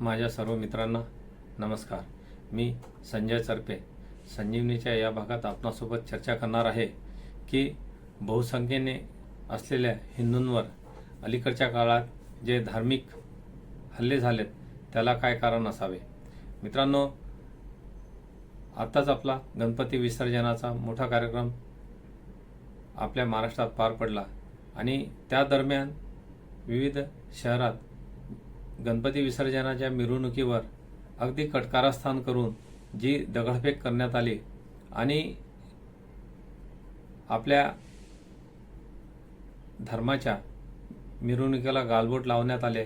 माझ्या सर्व मित्रांना नमस्कार. मी संजय चरपे. संजीवनीच्या या भागात आपणासोबत चर्चा करणार आहे की बहुसंख्येने असलेल्या हिंदूंवर अलीकडच्या काळात जे धार्मिक हल्ले झालेत त्याला काय कारण असावे? मित्रांनो आत्ताच आपला गणपती विसर्जनाचा मोठा कार्यक्रम आपल्या महाराष्ट्रात पार पडला आणि त्या दरम्यान विविध शहरात गणपती विसर्जनाच्या मिरवणुकीवर अगदी कटकारास्थान करून जी दगडफेक करण्यात आली आणि आपल्या धर्माच्या मिरवणुकीला गालबोट लावण्यात आले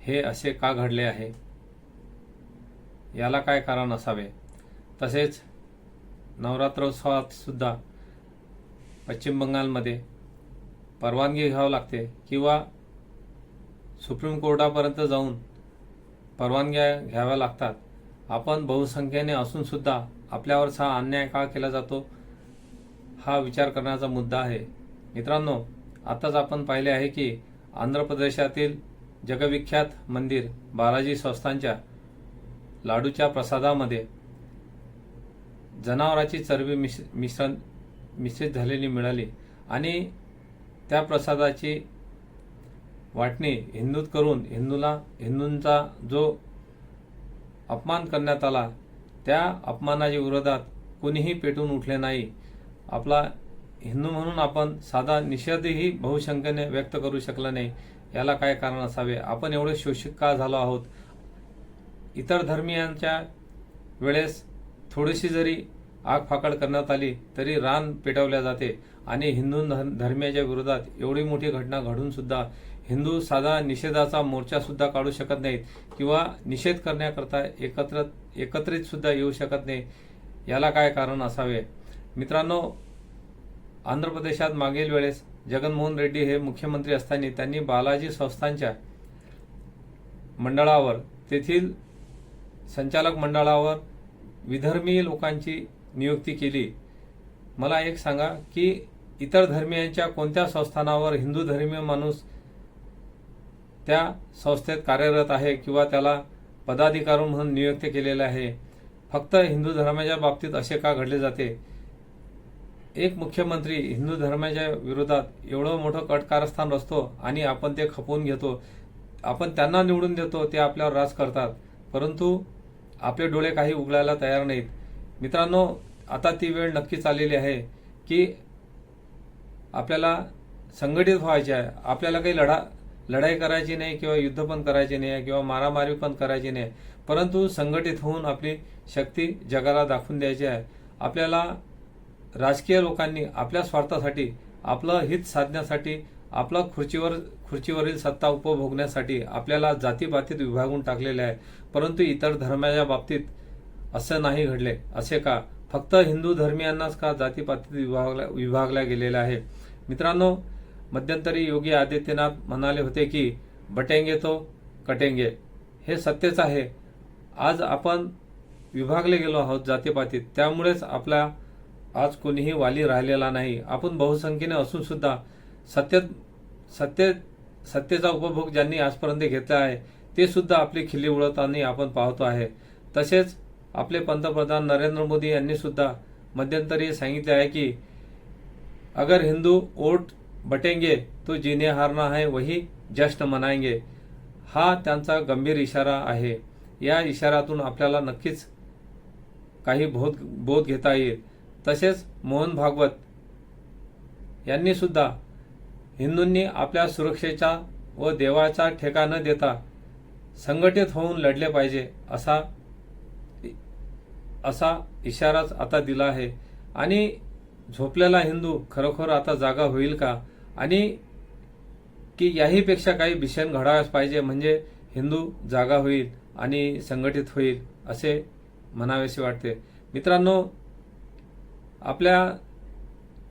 हे असे का घडले आहे? याला काय कारण असावे? तसेच नवरात्रोत्सवात सुद्धा पश्चिम बंगालमध्ये परवानगी घ्यावी लागते किंवा सुप्रीम कोर्टापर्यंत जाऊन परवानग्या घ्याव्या लागतात. आपण बहुसंख्येने असूनसुद्धा आपल्यावरचा हा अन्याय का केला जातो हा विचार करण्याचा मुद्दा आहे. मित्रांनो आत्ताच आपण पाहिले आहे की आंध्र प्रदेशातील जगविख्यात मंदिर बालाजी संस्थांच्या लाडूच्या प्रसादामध्ये जनावराची चरबी मिश्र मिश्रण मिश्रित झालेली मिळाली आणि त्या प्रसादाची वाटणे हिंदूत करून हिंदूला हिंदूंचा जो अपमान करण्यात आला त्या अपमानाच्या विरोधात कुणीही पेटून उठले नाही. आपला हिंदू म्हणून आपण साधा निषेधही बहुसंख्येने व्यक्त करू शकला नाही. याला काय कारण असावे? आपण एवढे शोषित का झालो आहोत? इतर धर्मियांच्या वेळेस थोडीशी जरी आगफाकड करण्यात आली तरी रान पेटवल्या जाते. आणि हिंदू धर्म- धर्मियाच्या विरोधात एवढी मोठी घटना घडून सुद्धा हिंदू साधा निषेधाचा मोर्चा सुद्धा काढू शकत नाहीत किंवा निषेध करण्याकरता एकत्र एकत्रित सुद्धा येऊ शकत नाही याला काय कारण असावे? मित्रांनो आंध्र प्रदेशात मागील वेळेस जगनमोहन रेड्डी हे मुख्यमंत्री असताना त्यांनी बालाजी संस्थांच्या मंडळावर तेथील संचालक मंडळावर विधर्मीय लोकांची नियुक्ती केली. मला एक सांगा की इतर धर्मियांच्या कोणत्या संस्थानावर हिंदू धर्मीय माणूस त्या संस्थेत कार्यरत आहे किंवा त्याला पदाधिकारी म्हणून नियुक्त केलेले आहे? फक्त हिंदू धर्माच्या बाबतीत असे का घडले जाते? एक मुख्यमंत्री हिंदू धर्माच्या विरोधात एवढं मोठं कटकारस्थान रचतो आणि आपण ते खपवून घेतो. आपण त्यांना निवडून देतो ते आपल्यावर राज करतात. परंतु आपले डोळे काही उघडायला तयार नाहीत. मित्रांनो आता ती वेळ नक्कीच आलेली आहे की आपल्याला संघटित व्हायचे आहे. आपल्याला काही लढा लढाई करायची नाही किंवा युद्ध पण करायचे नाही किंवा मारामारी पण करायची नाही. परंतु संघटित होऊन आपली शक्ती जगाला दाखवून द्यायची आहे. आपल्याला राजकीय लोकांनी आपल्या स्वार्थासाठी आपलं हित साधण्यासाठी आपला खुर्चीवर खुर्चीवरील सत्ता उपभोगण्यासाठी आपल्याला जातीपातीत विभागून टाकलेले आहे. परंतु इतर धर्माच्या बाबतीत असं नाही घडले. असे का? फक्त हिंदू धर्मियांनाच का जातीपातीत विभागल्या विभागल्या गेलेल्या आहे? मित्रांनो मध्यंतरी योगी आदित्यनाथ म्हणाले होते की बटेंगे तो कटेंगे. हे सत्यच आहे. आज आपण विभागले गेलो आहोत जातीपातीत. त्यामुळेच आपला आज कोणीही वाली राहिलेला नाही. आपण बहुसंख्येने असून सुद्धा सत्य सत्य सत्तेचा उपभोग ज्यांनी आजपर्यंत घेतला आहे ते सुद्धा आपली खिल्ली उडवताना आपण पाहतो आहे. तसेच आपले पंतप्रधान नरेंद्र मोदी यांनी सुद्धा मध्यंतरी सांगितले आहे की अगर हिंदू वोट बटेंगे तो जिने हारना है वही जश्न मनाएंगे. हा त्यांचा गंभीर इशारा आहे. या इशाऱ्यातून आपल्याला नक्कीच काही बोध बोध घेता येईल. तसेच मोहन भागवत यांनी सुद्धा हिंदूंनी आपल्या सुरक्षेचा व देवाचा ठेका न देता संघटित होऊन लढले पाहिजे असा असा इशाराच आता दिला आहे. आणि झोपलेला हिंदू खरोखर आता जागा होईल का? आणि की याहीपेक्षा काही भीषण घडावंच पाहिजे म्हणजे हिंदू जागा होईल आणि संघटित होईल असे म्हणावेसे वाटते. मित्रांनो आपल्या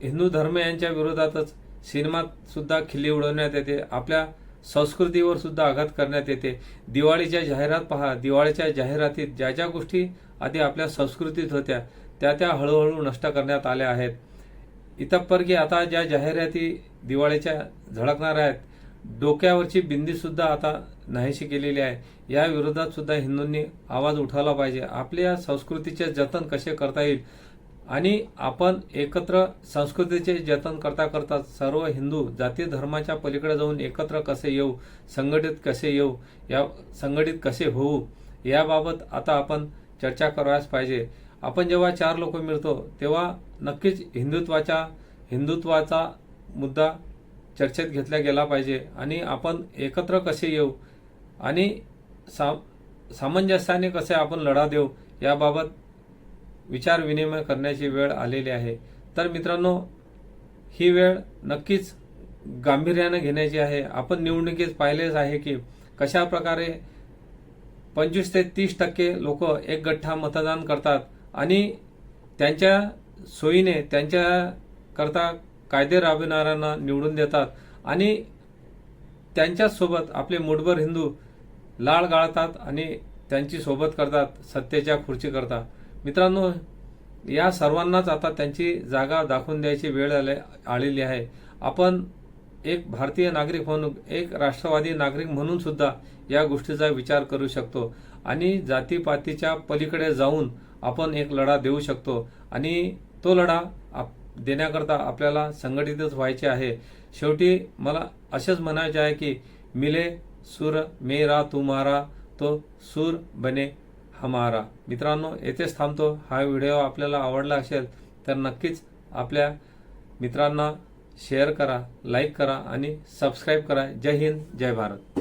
हिंदू धर्म यांच्या विरोधातच सिनेमात सुद्धा खिल्ली उडवण्यात येते. आपल्या संस्कृतीवर सुद्धा आघात करण्यात येते. दिवाळीच्या जाहिरात पहा. दिवाळीच्या जाहिरातीत ज्या ज्या गोष्टी आधी आपल्या संस्कृतीत होत्या त्या त्या हळूहळू नष्ट करण्यात आल्या आहेत. इतपर आता ज्या जाहिराती दिवाळीच्या झळकणार आहेत डोक्यावरची बिंदी सुद्धा आता नाहीशी केलेली आहे. या विरोधात सुद्धा हिंदूंनी आवाज उठवला पाहिजे. आपल्या संस्कृतीचे जतन कसे करता येईल? आणि आपण एकत्र संस्कृतीचे जतन करता करता सर्व हिंदू जाती धर्माच्या पलीकडे जाऊन एकत्र कसे येऊ संघटित कसे येऊ या संघटित कसे होऊ याबाबत आता आपण चर्चा करायला पाहिजे. आपण जेव्हा चार लोक मिळतो तेव्हा नक्कीच हिंदुत्वाच्या हिंदुत्वाचा मुद्दा चर्चेत घेतला गेला पाहिजे आणि आपण एकत्र कसे येऊ आणि सा सामंजस्याने कसे आपण लढा देऊ याबाबत विचार विनिमय करण्याची वेळ आलेली आहे. तर मित्रांनो ही वेळ नक्कीच गांभीर्यानं घेण्याची आहे. आपण निवडणुकीत पाहिलेच आहे की कशा प्रकारे पंचवीस ते तीस टक्के लोक एक गठ्ठा मतदान करतात. आणि त्यांच्या सोयीने त्यांच्या करता कायदे राबविणाऱ्यांना निवडून देतात. आणि त्यांच्यासोबत आपले मुठभर हिंदू लाळ गाळतात आणि त्यांची सोबत करतात सत्तेच्या खुर्ची करतात. मित्रांनो या सर्वांनाच आता त्यांची जागा दाखवून द्यायची वेळ आले आलेली आहे. आपण एक भारतीय नागरिक म्हणून एक राष्ट्रवादी नागरिक म्हणून सुद्धा या गोष्टीचा विचार करू शकतो. आणि जातीपातीच्या पलीकडे जाऊन आपण एक लढा देऊ शकतो. आणि तो लढा आप देण्याकरता आपल्याला संघटितच व्हायचे आहे. शेवटी मला असेच म्हणायचे आहे की मिले सूर मेरा तुम्हारा तो सूर बने हमारा. मित्रांनो येथेच थांबतो. हा व्हिडिओ आपल्याला आवडला असेल तर नक्कीच आपल्या मित्रांना शेअर करा लाईक करा आणि सबस्क्राईब करा. जय हिंद जय भारत.